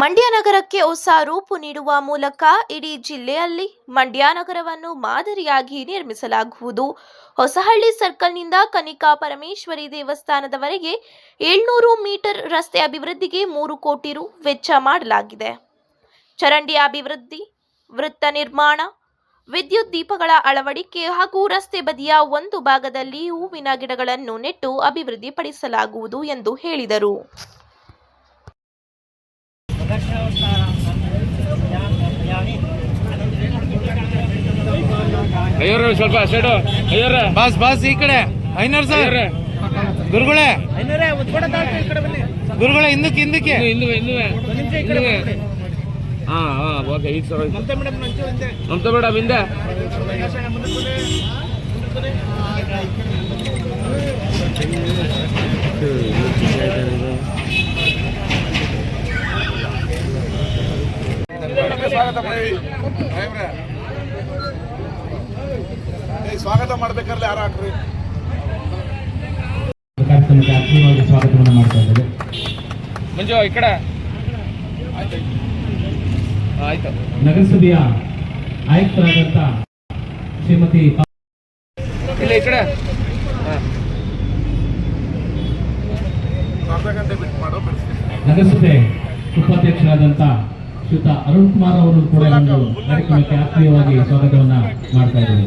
ಮಂಡ್ಯ ನಗರಕ್ಕೆ ಹೊಸ ರೂಪು ನೀಡುವ ಮೂಲಕ ಇಡೀ ಜಿಲ್ಲೆಯಲ್ಲಿ ಮಂಡ್ಯ ನಗರವನ್ನು ಮಾದರಿಯಾಗಿ ನಿರ್ಮಿಸಲಾಗುವುದು. ಹೊಸಹಳ್ಳಿ ಸರ್ಕಲ್ನಿಂದ ಕನಿಕಾ ಪರಮೇಶ್ವರಿ ದೇವಸ್ಥಾನದವರೆಗೆ ಏಳ್ನೂರು ಮೀಟರ್ ರಸ್ತೆ ಅಭಿವೃದ್ಧಿಗೆ ಮೂರು ಕೋಟಿ ರು ವೆಚ್ಚ ಮಾಡಲಾಗಿದೆ. ಚರಂಡಿ ಅಭಿವೃದ್ಧಿ, ವೃತ್ತ ನಿರ್ಮಾಣ, ವಿದ್ಯುತ್ ದೀಪಗಳ ಅಳವಡಿಕೆ ಹಾಗೂ ರಸ್ತೆ ಬದಿಯ ಒಂದು ಭಾಗದಲ್ಲಿ ಹೂವಿನ ಗಿಡಗಳನ್ನು ನೆಟ್ಟು ಅಭಿವೃದ್ಧಿಪಡಿಸಲಾಗುವುದು ಎಂದು ಹೇಳಿದರು. ಅಯ್ಯೋರ ಸ್ವಲ್ಪ ಸೈಡು ಅಯ್ಯೋರ ಬಾಸ್ ಬಾಸ್ ಈ ಕಡೆ. ಐನೂರು ಸರ್. ಗುರುಗಳೇ. ಗುರುಗಳೇ ಹಿಂದಕ್ಕೆ ಹಿಂದಕ್ಕೆ. ಇನ್ನು ಇನ್ನು ಇನ್ನುವೆ ಹಾ ಹಾ ಓಕೆ ಈಗ ಸರ್. ಮಮತಾ ಮೇಡಮ್ ಹಿಂದೆ. ಯಾರು ಹಾಕ್ರಿ ಕಾರ್ಯಕ್ರಮಕ್ಕೆ ಆತ್ಮೀಯವಾಗಿ ಸ್ವಾಗತವನ್ನು ಮಾಡ್ತಾ ಇದ್ದೇವೆ ಮಂಜು ಈ ಕಡೆ. ಆಯ್ತು ನಗರಸಭೆಯ ಆಯುಕ್ತರಾದಂತ ಶ್ರೀಮತಿ ಇಲ್ಲ ಈ ಕಡೆ. ನಗರಸಭೆ ಉಪಾಧ್ಯಕ್ಷರಾದಂತ ಶ್ರೀಯುತ ಅರುಣ್ ಕುಮಾರ್ ಅವರು ಕೂಡ ಒಂದು ಕಾರ್ಯಕ್ರಮಕ್ಕೆ ಆತ್ಮೀಯವಾಗಿ ಸ್ವಾಗತವನ್ನ ಮಾಡ್ತಾ ಇದ್ದೇವೆ.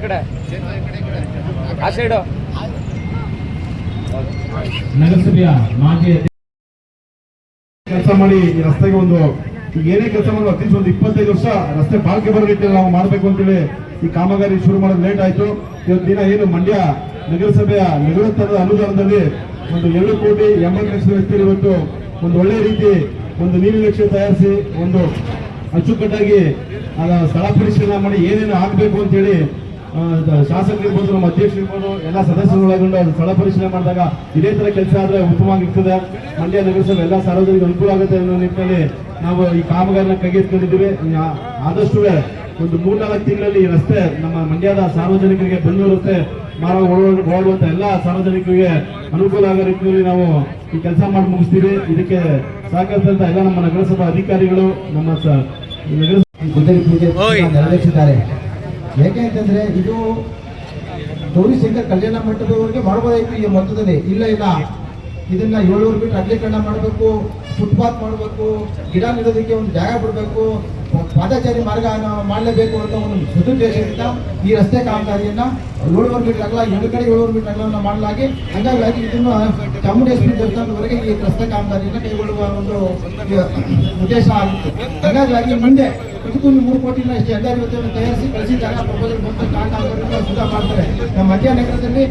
ಕಡೆ ಆ ಸೈಡು ನಗರಸಭೆಯ ಮಾಜಿ ಕೆಲಸ ಮಾಡಿ ಈ ರಸ್ತೆಗೆ ಒಂದು ಏನೇ ಕೆಲಸ ಮಾಡಿದ್ರು ಅಟ್ಲೀಸ್ಟ್ ಒಂದು ಇಪ್ಪತ್ತೈದು ವರ್ಷ ರಸ್ತೆ ಬಾಳ್ಕೆ ಬರೋ ನಾವು ಮಾಡಬೇಕು ಅಂತೇಳಿ ಈ ಕಾಮಗಾರಿ ಶುರು ಮಾಡೋದು ಲೇಟ್ ಆಯಿತು. ಇವತ್ತು ದಿನ ಏನು ಮಂಡ್ಯ ನಗರಸಭೆಯ ನಿವೃತ್ತದ ಅನುದಾನದಲ್ಲಿ ಒಂದು ಎರಡು ಕೋಟಿ ಎಂಬತ್ತು ಲಕ್ಷ ವ್ಯಕ್ತಿ ಇವತ್ತು ಒಂದು ಒಳ್ಳೆ ರೀತಿ ಒಂದು ನೀರಿನ ನಕ್ಷೆ ತಯಾರಿಸಿ ಒಂದು ಅಚ್ಚುಕಟ್ಟಾಗಿ ಸ್ಥಳ ಪರಿಶೀಲನೆ ಮಾಡಿ ಏನೇನು ಆಗಬೇಕು ಅಂತೇಳಿ ಶಾಸಕರಿರ್ಬೋದು ನಮ್ಮ ಅಧ್ಯಕ್ಷರಿರ್ಬೋದು ಎಲ್ಲ ಸದಸ್ಯರು ಒಳಗೊಂಡು ಅದು ಸ್ಥಳ ಪರಿಶೀಲನೆ ಮಾಡಿದಾಗ ಇದೇ ತರ ಕೆಲಸ ಆದ್ರೆ ಉತ್ತಮವಾಗಿರ್ತದೆ. ಮಂಡ್ಯ ನಗರಸಭೆ ಎಲ್ಲ ಸಾರ್ವಜನಿಕ ಅನುಕೂಲ ಆಗುತ್ತೆ ಅನ್ನೋ ನಿಟ್ಟಿನಲ್ಲಿ ನಾವು ಈ ಕಾಮಗಾರಿನ ಕೈಗೆತ್ತಿಕೊಂಡಿದ್ದೀವಿ. ಆ- ಆದಷ್ಟು ಒಂದು ಮೂರ್ನಾಲ್ಕು ತಿಂಗಳಲ್ಲಿ ಈ ರಸ್ತೆ ನಮ್ಮ ಮಂಡ್ಯದ ಸಾರ್ವಜನಿಕರಿಗೆ ಬೆಂಗಳೂರುತ್ತೆ ಮಾರಾಟ ಮಾರ ಓಡುವಂತ ಎಲ್ಲ ಸಾರ್ವಜನಿಕರಿಗೆ ಅನುಕೂಲ ಆಗೋ ರೀತಿಯಲ್ಲಿ ನಾವು ಈ ಕೆಲಸ ಮಾಡಿ ಮುಗಿಸ್ತೀವಿ. ಇದಕ್ಕೆ ಸಹಕರಿಸಿದಂತ ಎಲ್ಲ ನಮ್ಮ ನಗರಸಭಾ ಅಧಿಕಾರಿಗಳು, ನಮ್ಮ ನಗರ ಗುದ್ದಲಿ ಪೂಜೆ ನೆರವೇರಿಸಿದ್ದಾರೆ. ಏಕೆ ಅಂತಂದ್ರೆ ಇದು ಗೌರಿಶಂಕರ್ ಕಲ್ಯಾಣ ಮಂಟಪದವರೆಗೆ ಮಾಡಬಹುದಾಯ್ತು ಈ ಮೊತ್ತದಲ್ಲಿ? ಇಲ್ಲ ಇಲ್ಲ. ಇದನ್ನ ಏಳುವರೆ ಮೀಟರ್ ಅಗಲೀಕರಣ ಮಾಡಬೇಕು ಫುಟ್ಪಾತ್ ಮಾಡಬೇಕು ಗಿಡ ನೆಡೋದಕ್ಕೆ ಒಂದು ಜಾಗ ಬಿಡಬೇಕು ಪಾದಚಾರಿ ಮಾರ್ಗ ಮಾಡಲೇಬೇಕು ಅಂತ ಒಂದು ಸದುದ್ದೇಶದಿಂದ ಈ ರಸ್ತೆ ಕಾಮಗಾರಿಯನ್ನ ಏಳುವರೆ ಮೀಟರ್ ಅಗಲ ಎರಡು ಕಡೆ ಏಳುವರೆ ಮೀಟರ್ ಅಗಲವನ್ನು ಮಾಡಲಾಗಿ ಹಂಗಾಗಿ ಇದನ್ನು ಚಾಮುಂಡೇಶ್ವರಿ ದೇವಸ್ಥಾನದವರೆಗೆ ಈ ರಸ್ತೆ ಕಾಮಗಾರಿಯನ್ನು ಕೈಗೊಳ್ಳುವ ಒಂದು ಉದ್ದೇಶ ಆಗುತ್ತೆ. ಹಾಗಾಗಿ ಮುಂದೆ ಮೂರು ಕೋಟಿ ಇಷ್ಟು ಎಲ್ಲ ಯೋಜನೆ ತಯಾರಿಸಿ ಕಳಿಸಿದಾಗ ಪ್ರಪೋಸಲ್ ಬಂದ ಕಾಮಗಾರಿಯನ್ನು ಸುಧಾ ಮಾಡ್ತಾರೆ. ನಮ್ಮ ಮಧ್ಯ ನಗರದಲ್ಲಿ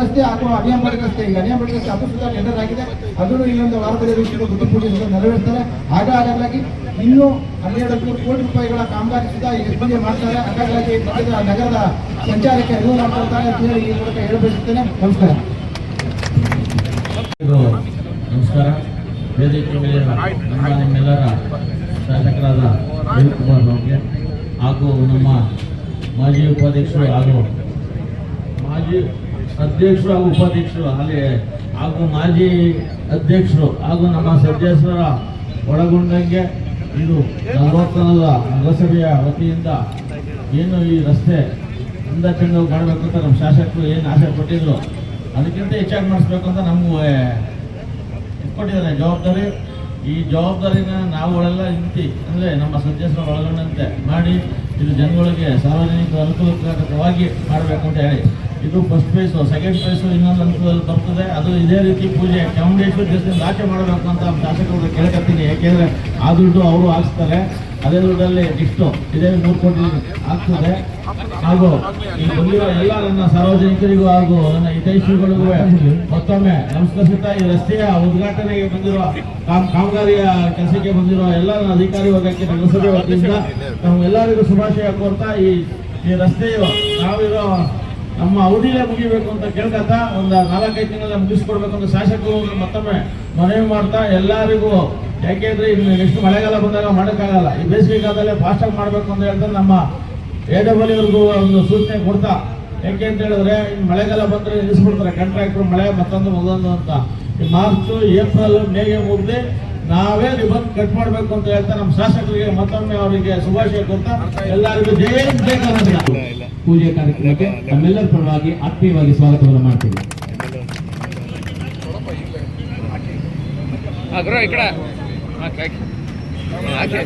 ರಸ್ತೆ ಹಾಗೂ ಅನಿಯಂಬಳಿ ರಸ್ತೆ, ಈಗ ಅನಿಯಂಬಳಿ ರಸ್ತೆ ಅದು ಸುಧಾ ಟೆಂಡರ್ ಆಗಿದೆ. ಅದನ್ನು ವಾರದಲ್ಲಿ ಗುಟ್ಟು ಪೂಜೆ ನೆರವೇರ್ತಾರೆ. ಆಗ ಹಾಗಾಗಿ ಇನ್ನೂ ಹನ್ನೆರಡು ನೂರು ಕೋಟಿ ರೂಪಾಯಿಗಳ ಕಾಮಗಾರಿ ಸುಧಾ ಈಗ ಪೂಜೆ ಮಾಡ್ತಾರೆ. ಹಾಗಾಗಿ ನಗರದ ಸಂಚಾರಕ್ಕೆ ಅನುವು ಮಾಡ್ಕೊಳ್ತಾರೆ ಅಂತ ಹೇಳಿ ಈ ಮೂಲಕ ಹೇಳಬಯಸುತ್ತೇನೆ. ನಮಸ್ಕಾರ. ನಮಸ್ಕಾರ. ವೇದಿಕೆ ಮೇಲೆ ನಮ್ಮ ನಿಮ್ಮೆಲ್ಲರ ಶಾಸಕರಾದ ರವಿಕುಮಾರ್ ಅವ್ರಿಗೆ ಹಾಗೂ ನಮ್ಮ ಮಾಜಿ ಉಪಾಧ್ಯಕ್ಷರು ಹಾಗೂ ಮಾಜಿ ಅಧ್ಯಕ್ಷರು ಹಾಗೂ ಉಪಾಧ್ಯಕ್ಷರು ಅಲ್ಲಿ ಹಾಗೂ ಮಾಜಿ ಅಧ್ಯಕ್ಷರು ಹಾಗೂ ನಮ್ಮ ಸದಸ್ಯರ ಒಳಗೊಂಡಂಗೆ ಇದು ನಲವತ್ತನದ ನಗರಸಭೆಯ ವತಿಯಿಂದ ಏನು ಈ ರಸ್ತೆ ಅಂದ ಚೆಂದ ಮಾಡಬೇಕಂತ ನಮ್ಮ ಶಾಸಕರು ಏನು ಆಸೆ ಪಟ್ಟಿದ್ರು, ಅದಕ್ಕಿಂತ ಹೆಚ್ಚಾಗಿ ಮಾಡಿಸ್ಬೇಕು ಅಂತ ನಮಗೂ ಕೊಟ್ಟಿದ್ದಾರೆ ಜವಾಬ್ದಾರಿ. ಈ ಜವಾಬ್ದಾರಿನ ನಾವುಗಳೆಲ್ಲ ನಿಂತು ಅಂದರೆ ನಮ್ಮ ಸದಸ್ಯರ ಒಳಗೊಂಡಂತೆ ಮಾಡಿ ಇದು ಜನಗಳಿಗೆ ಸಾರ್ವಜನಿಕ ಅನುಕೂಲಕರವಾಗಿ ಮಾಡಬೇಕು ಅಂತ ಹೇಳಿ. ಇದು ಫಸ್ಟ್ ಪ್ರೈಸು ಸೆಕೆಂಡ್ ಪ್ರೈಸು ಇನ್ನೊಂದು ಅನುಕೂಲದಲ್ಲಿ ಬರ್ತದೆ. ಅದು ಇದೇ ರೀತಿ ಪೂಜೆ ಚಾಮುಂಡೇಶ್ವರಿ ದೇವಸ್ಥಾನದ ಆಚೆ ಮಾಡಬೇಕು ಅಂತ ಶಾಸಕರು ಕೇಳ್ಕೊತೀನಿ ಯಾಕೆಂದರೆ ಆ ದುಡ್ಡು ಅವರು ಹಾಕ್ಸ್ತಾರೆ. ಅದೇ ದುಡ್ಡಲ್ಲಿ ಇಷ್ಟು ಇದೇ ಮೂರು ಕೋಟಿ ಆಗ್ತದೆ. ಹಾಗೂ ಈ ಬಂದಿರೋ ಎಲ್ಲ ನನ್ನ ಸಾರ್ವಜನಿಕರಿಗೂ ಹಾಗೂ ನನ್ನ ಹಿತೈಷಿಗಳಿಗೂ ಮತ್ತೊಮ್ಮೆ ನಮಸ್ಕರಿಸುತ್ತಾ ಈ ರಸ್ತೆಯ ಉದ್ಘಾಟನೆಗೆ ಬಂದಿರುವ ಕಾಮ್- ಕಾಮಗಾರಿಯ ಕೆಲಸಕ್ಕೆ ಬಂದಿರುವ ಎಲ್ಲ ನನ್ನ ಅಧಿಕಾರಿ ವರ್ಗಕ್ಕೆ ನಗರಸಭೆ ವತಿಯಿಂದ ನಮ್ಮೆಲ್ಲರಿಗೂ ಶುಭಾಶಯ ಕೋರ್ತಾ ಈ ಈ ರಸ್ತೆಯು ನಾವಿರೋ ನಮ್ಮ ಅವಧಿಯಲ್ಲೇ ಮುಗಿಬೇಕು ಅಂತ ಕೇಳ್ಕತ್ತಾ ಒಂದು ನಾಲ್ಕೈದು ತಿಂಗಳ ಮುಗಿಸ್ಕೊಡ್ಬೇಕು ಅಂತ ಶಾಸಕರು ಮತ್ತೊಮ್ಮೆ ಮನವಿ ಮಾಡ್ತಾ ಎಲ್ಲರಿಗೂ ಯಾಕೆಂದ್ರೆ ಇನ್ನು ನೆಕ್ಸ್ಟ್ ಮಳೆಗಾಲ ಬಂದಾಗ ಮಾಡೋಕ್ಕಾಗಲ್ಲ. ಈ ಬೇಸಿಗೆ ಕಾಲದಲ್ಲೇ ಫಾಸ್ಟಾಗಿ ಮಾಡಬೇಕು ಅಂತ ಹೇಳ್ತಾರೆ ನಮ್ಮ ಎ ಒಂದು ಸೂಚನೆ ಕೊಡ್ತಾ ಯಾಕೆ ಅಂತ ಹೇಳಿದ್ರೆ ಮಳೆಗಾಲ ಬಂದರೆ ನಿಲ್ಲಿಸ್ಬಿಡ್ತಾರೆ ಕಾಂಟ್ರಾಕ್ಟ್ರು ಮಳೆ ಮತ್ತೊಂದು ಮಗದೊಂದು ಅಂತ. ಮಾರ್ಚ್, ಏಪ್ರಿಲ್, ಮೇಗೆ ಮುಗ್ದೆ ನಾವೇ ನಿಬಂಧ ಕಟ್ ಮಾಡಬೇಕು ಅಂತ ಹೇಳ್ತಾ ನಮ್ಮ ಶಾಸಕರಿಗೆ ಮತ್ತೊಮ್ಮೆ ಅವರಿಗೆ ಶುಭಾಶಯ ಕೊಡ್ತಾ, ಎಲ್ಲರಿಗೂ ಜಯ ಪೂಜೆ ಕಾರ್ಯಕ್ರಮಕ್ಕೆ ನಮ್ಮೆಲ್ಲರ ಪರವಾಗಿ ಆತ್ಮೀಯವಾಗಿ ಸ್ವಾಗತವನ್ನು ಮಾಡ್ತೀವಿ ಹಾಕಿ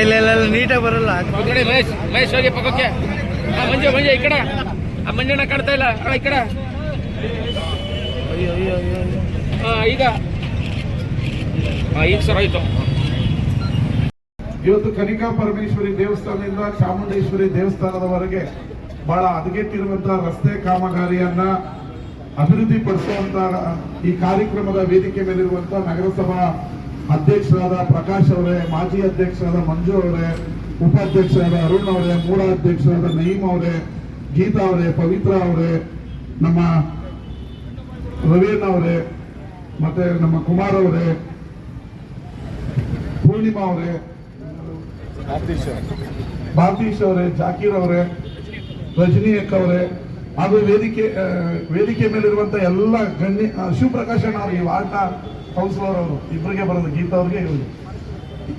ಇಲ್ಲ ಇಲ್ಲ ಇಲ್ಲ ನೀಟಾಗಿ ಬರಲ್ಲ. ನೋಡಿ ಮಹೇಶ್ ಮಹೇಶ್ ಹೋಗಿ ಪಕ್ಕಕ್ಕೆ. ಆ ಮಂಜು ಮಂಜು ಈ ಕಡೆ. ಆ ಮಂಜಣ್ಣ ಕಾಣ್ತಾ ಇಲ್ಲ. ಆ, ಈ ಕಡೆ. ಈಗ. ಈಗ ಸರ್ ಆಯ್ತು ಇವತ್ತು ಕನಿಕಾ ಪರಮೇಶ್ವರಿ ದೇವಸ್ಥಾನದಿಂದ ಚಾಮುಂಡೇಶ್ವರಿ ದೇವಸ್ಥಾನದವರೆಗೆ ಬಹಳ ಹದಗೆಟ್ಟಿರುವಂತಹ ರಸ್ತೆ ಕಾಮಗಾರಿಯನ್ನ ಅಭಿವೃದ್ಧಿ ಪಡಿಸುವಂತಹ ಈ ಕಾರ್ಯಕ್ರಮದ ವೇದಿಕೆ ಮೇಲಿರುವಂತಹ ನಗರಸಭಾ ಅಧ್ಯಕ್ಷರಾದ ಪ್ರಕಾಶ್ ಅವರೇ ಮಾಜಿ ಅಧ್ಯಕ್ಷರಾದ ಮಂಜು ಅವರೇ ಉಪಾಧ್ಯಕ್ಷರಾದ ಅರುಣ್ ಅವರೇ ಮೂಲ ಅಧ್ಯಕ್ಷರಾದ ನಯೀಮ್ ಅವರೇ ಗೀತಾ ಅವರೇ ಪವಿತ್ರ ಅವರೇ ನಮ್ಮ ರವೀನ್ ಅವರೇ ಮತ್ತೆ ನಮ್ಮ ಕುಮಾರ್ ಅವರೇ ಪೂರ್ಣಿಮಾ ಅವರೇ ಭಾರತೀಶ್ ಅವರೇ. ಜಾಕೀರ್ ಅವರೇ ರಜನಿ ಅವರೇ ಹಾಗೂ ವೇದಿಕೆ ವೇದಿಕೆ ಮೇಲಿರುವಂತ ಎಲ್ಲ ಗಣ್ಯ ಶಿವಪ್ರಕಾಶ್ ಅಣ್ಣ ಅವ್ರಿಗೆ ಆಟ ಕೌನ್ಸಿಲರ್ ಅವರು, ಇಬ್ಬರಿಗೆ ಬರೋದು ಗೀತಾ ಅವ್ರಿಗೆ.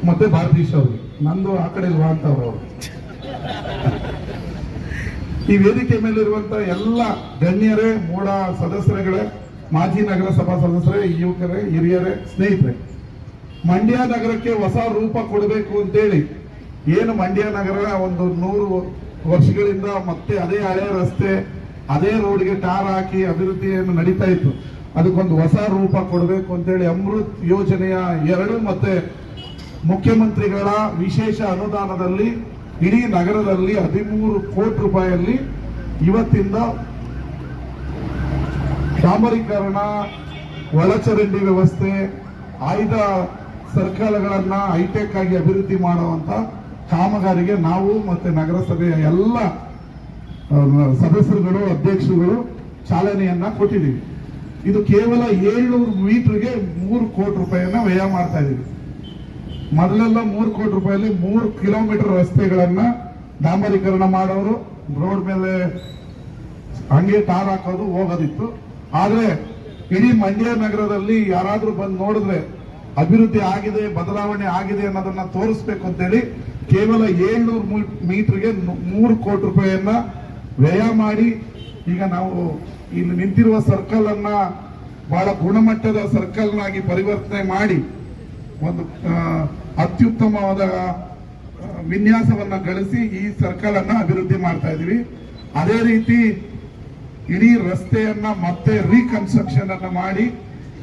ಮತ್ತೆ ಭಾರತೀಶ್ ಅವ್ರಿಗೆ ನಂದು ಆ ಕಡೆ ಅಂತ ಅವರು ಈ ವೇದಿಕೆ ಮೇಲಿರುವಂತ ಎಲ್ಲ ಗಣ್ಯರೇ ಮೂಡ ಸದಸ್ಯರುಗಳೇ, ಮಾಜಿ ನಗರ ಸಭಾ ಸದಸ್ಯರೇ, ಯುವಕರೇ, ಹಿರಿಯರೇ, ಸ್ನೇಹಿತರೆ, ಮಂಡ್ಯ ನಗರಕ್ಕೆ ಹೊಸ ರೂಪ ಕೊಡಬೇಕು ಅಂತೇಳಿ ಏನು ಮಂಡ್ಯ ನಗರ ಒಂದು ನೂರು ವರ್ಷಗಳಿಂದ ಮತ್ತೆ ಅದೇ ಹಳೆಯ ರಸ್ತೆ ಅದೇ ರೋಡ್ಗೆ ಟಾರ್ ಹಾಕಿ ಅಭಿವೃದ್ಧಿಯನ್ನು ನಡೀತಾ ಇತ್ತು. ಅದಕ್ಕೊಂದು ಹೊಸ ರೂಪ ಕೊಡಬೇಕು ಅಂತೇಳಿ ಅಮೃತ್ ಯೋಜನೆಯ ಎರಡು ಮತ್ತೆ ಮುಖ್ಯಮಂತ್ರಿಗಳ ವಿಶೇಷ ಅನುದಾನದಲ್ಲಿ ಇಡೀ ನಗರದಲ್ಲಿ ಹದಿಮೂರು ಕೋಟಿ ರೂಪಾಯಿಯಲ್ಲಿ ಇವತ್ತಿಂದ ಡಾಂಬರೀಕರಣ, ಒಳಚರಂಡಿ ವ್ಯವಸ್ಥೆ, ಆಯ್ದ ಸರ್ಕಲ್ಗಳನ್ನು ಹೈಟೆಕ್ ಆಗಿ ಅಭಿವೃದ್ಧಿ ಮಾಡುವಂಥ ಕಾಮಗಾರಿಗೆ ನಾವು ಮತ್ತು ನಗರಸಭೆಯ ಎಲ್ಲ ಸದಸ್ಯರುಗಳು, ಅಧ್ಯಕ್ಷರುಗಳು ಚಾಲನೆಯನ್ನ ಕೊಟ್ಟಿದ್ದೀವಿ. ಇದು ಕೇವಲ ಏಳ್ನೂರು ಮೀಟರ್ಗೆ ಮೂರು ಕೋಟಿ ರೂಪಾಯಿಯನ್ನ ವ್ಯಯ ಮಾಡ್ತಾ ಇದೀವಿ. ಮೊದಲೆಲ್ಲ ಮೂರು ಕೋಟಿ ರೂಪಾಯಲ್ಲಿ ಮೂರು ಕಿಲೋಮೀಟರ್ ರಸ್ತೆಗಳನ್ನ ಡಾಂಬರೀಕರಣ ಮಾಡೋರು, ರೋಡ್ ಮೇಲೆ ಹಂಗೆ ಟಾರ್ ಹಾಕೋದು ಹೋಗೋದಿತ್ತು. ಆದ್ರೆ ಇಡೀ ಮಂಡ್ಯ ನಗರದಲ್ಲಿ ಯಾರಾದ್ರೂ ಬಂದು ನೋಡಿದ್ರೆ ಅಭಿವೃದ್ಧಿ ಆಗಿದೆ, ಬದಲಾವಣೆ ಆಗಿದೆ ಅನ್ನೋದನ್ನ ತೋರಿಸ್ಬೇಕು ಅಂತೇಳಿ ಕೇವಲ ಏಳ್ನೂರು ಮೀಟರ್ಗೆ ಮೂರು ಕೋಟಿ ರೂಪಾಯಿಯನ್ನ ವ್ಯಯ ಮಾಡಿ ಈಗ ನಾವು ಇಲ್ಲಿ ನಿಂತಿರುವ ಸರ್ಕಲ್ ಅನ್ನ ಬಹಳ ಗುಣಮಟ್ಟದ ಸರ್ಕಲ್ನಾಗಿ ಪರಿವರ್ತನೆ ಮಾಡಿ ಒಂದು ಅತ್ಯುತ್ತಮವಾದ ವಿನ್ಯಾಸವನ್ನ ಗಳಿಸಿ ಈ ಸರ್ಕಲ್ ಅನ್ನ ಅಭಿವೃದ್ಧಿ ಮಾಡ್ತಾ ಇದೀವಿ ಅದೇ ರೀತಿ ಇಡೀ ರಸ್ತೆಯನ್ನ ಮತ್ತೆ ರೀಕನ್ಸ್ಟ್ರಕ್ಷನ್ ಅನ್ನ ಮಾಡಿ,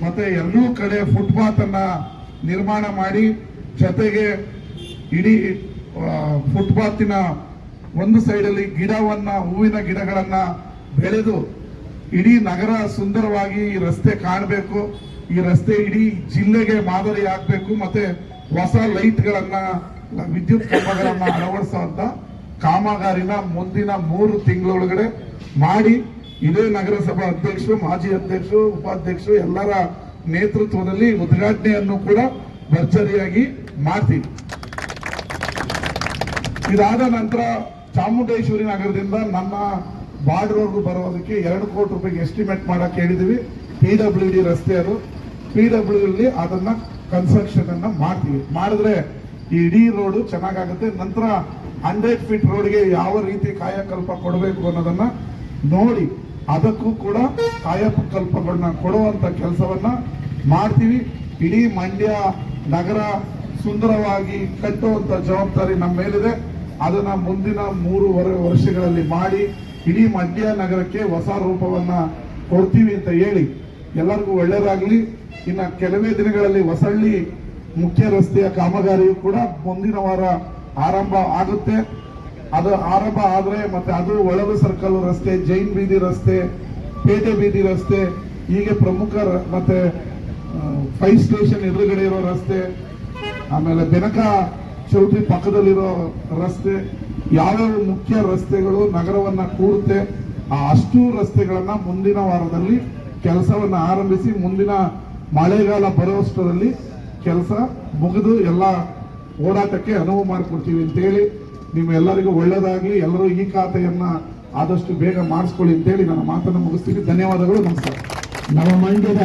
ಮತ್ತೆ ಎಲ್ಲೂ ಕಡೆ ಫುಟ್ಪಾತ್ ಅನ್ನ ನಿರ್ಮಾಣ ಮಾಡಿ, ಜೊತೆಗೆ ಇಡೀ ಫುಟ್ಪಾತಿನ ಒಂದು ಸೈಡಲ್ಲಿ ಗಿಡವನ್ನ, ಹೂವಿನ ಗಿಡಗಳನ್ನ ಬೆಳೆದು ಇಡೀ ನಗರ ಸುಂದರವಾಗಿ ಈ ರಸ್ತೆ ಕಾಣಬೇಕು. ಈ ರಸ್ತೆ ಇಡೀ ಜಿಲ್ಲೆಗೆ ಮಾದರಿ ಆಗ್ಬೇಕು ಮತ್ತೆ ಹೊಸ ಲೈಟ್ಗಳನ್ನ, ವಿದ್ಯುತ್ ಕಂಬಗಳನ್ನ ಅಳವಡಿಸುವಂತ ಕಾಮಗಾರಿನ ಮುಂದಿನ ಮೂರು ತಿಂಗಳೊಳಗಡೆ ಮಾಡಿ ಇದೇ ನಗರಸಭಾ ಅಧ್ಯಕ್ಷರು, ಮಾಜಿ ಅಧ್ಯಕ್ಷರು, ಉಪಾಧ್ಯಕ್ಷರು ಎಲ್ಲರ ನೇತೃತ್ವದಲ್ಲಿ ಉದ್ಘಾಟನೆಯನ್ನು ಕೂಡ ಭರ್ಜರಿಯಾಗಿ ಮಾಡ್ತೀವಿ. ಇದಾದ ನಂತರ ಚಾಮುಂಡೇಶ್ವರಿ ನಗರದಿಂದ ನನ್ನ ಬಾರ್ಡ್ರವರೆಗೂ ಬರೋದಕ್ಕೆ ಎರಡು ಕೋಟಿ ರೂಪಾಯಿಗೆ ಎಸ್ಟಿಮೇಟ್ ಮಾಡಕ್ಕೆ ಹೇಳಿದೀವಿ. ಪಿ ಡಬ್ಲ್ಯೂ ಡಿ ರಸ್ತೆ ಅದು. ಪಿ ಡಬ್ಲ್ಯೂ ಡಿ ಅದನ್ನ ಕನ್ಸ್ಟ್ರಕ್ಷನ್ ಅನ್ನ ಮಾಡ್ತೀವಿ. ಮಾಡಿದ್ರೆ ಈ ಇಡೀ ರೋಡು ಚೆನ್ನಾಗಾಗುತ್ತೆ. ನಂತರ ಹಂಡ್ರೆಡ್ ಫೀಟ್ ರೋಡ್ಗೆ ಯಾವ ರೀತಿ ಕಾಯಕಲ್ಪ ಕೊಡಬೇಕು ಅನ್ನೋದನ್ನ ನೋಡಿ. ಅದಕ್ಕೂ ಕೂಡ ಕಾಯಕಲ್ಪಗಳನ್ನ ಕೊಡುವಂತ ಕೆಲಸವನ್ನ ಮಾಡ್ತೀವಿ. ಇಡೀ ಮಂಡ್ಯ ನಗರ ಸುಂದರವಾಗಿ ಕಟ್ಟುವಂತ ಜವಾಬ್ದಾರಿ ನಮ್ಮ ಮೇಲಿದೆ. ಅದನ್ನ ಮುಂದಿನ ಮೂರುವರೆ ವರ್ಷಗಳಲ್ಲಿ ಮಾಡಿ ಇಡೀ ಮಂಡ್ಯ ನಗರಕ್ಕೆ ಹೊಸ ರೂಪವನ್ನ ಕೊಡ್ತೀವಿ ಅಂತ ಹೇಳಿ ಎಲ್ಲರಿಗೂ ಒಳ್ಳೇದಾಗ್ಲಿ. ಇನ್ನ ಕೆಲವೇ ದಿನಗಳಲ್ಲಿ ಹೊಸಳ್ಳಿ ಮುಖ್ಯ ರಸ್ತೆಯ ಕಾಮಗಾರಿಯು ಕೂಡ ಮುಂದಿನ ವಾರ ಆರಂಭ ಆಗುತ್ತೆ. ಅದು ಆರಂಭ ಆದ್ರೆ ಮತ್ತೆ ಅದು ಒಳಗು ಸರ್ಕಲ್ ರಸ್ತೆ, ಜೈನ್ ಬೀದಿ ರಸ್ತೆ, ಪೇಟೆ ಬೀದಿ ರಸ್ತೆ, ಹೀಗೆ ಪ್ರಮುಖ ಮತ್ತೆ ಫೈವ್ ಸ್ಟೇಷನ್ ಎದುರುಗಡೆ ಇರೋ ರಸ್ತೆ, ಆಮೇಲೆ ಬೆನಕ ಚೌಟ್ರಿ ಪಕ್ಕದಲ್ಲಿರೋ ರಸ್ತೆ, ಯಾವ್ಯಾವ ಮುಖ್ಯ ರಸ್ತೆಗಳು ನಗರವನ್ನ ಕೂಡುತ್ತೆ ಆ ಅಷ್ಟು ರಸ್ತೆಗಳನ್ನ ಮುಂದಿನ ವಾರದಲ್ಲಿ ಕೆಲಸವನ್ನ ಆರಂಭಿಸಿ, ಮುಂದಿನ ಮಳೆಗಾಲ ಬರುವಷ್ಟರಲ್ಲಿ ಕೆಲಸ ಮುಗಿದು ಎಲ್ಲ ಓಡಾಟಕ್ಕೆ ಅನುವು ಮಾಡಿಕೊಡ್ತೀವಿ ಅಂತೇಳಿ ನಿಮ್ಮೆಲ್ಲರಿಗೂ ಒಳ್ಳೆಯದಾಗಲಿ ಎಲ್ಲರೂ ಈ ಖಾತೆಯನ್ನ ಆದಷ್ಟು ಬೇಗ ಮಾಡಿಸ್ಕೊಳ್ಳಿ ಅಂತೇಳಿ ನನ್ನ ಮಾತನ್ನು ಮುಗಿಸ್ತೀವಿ ಧನ್ಯವಾದಗಳು. ನಮಸ್ಕಾರ. ನಮ್ಮ ಮಂಡ್ಯದ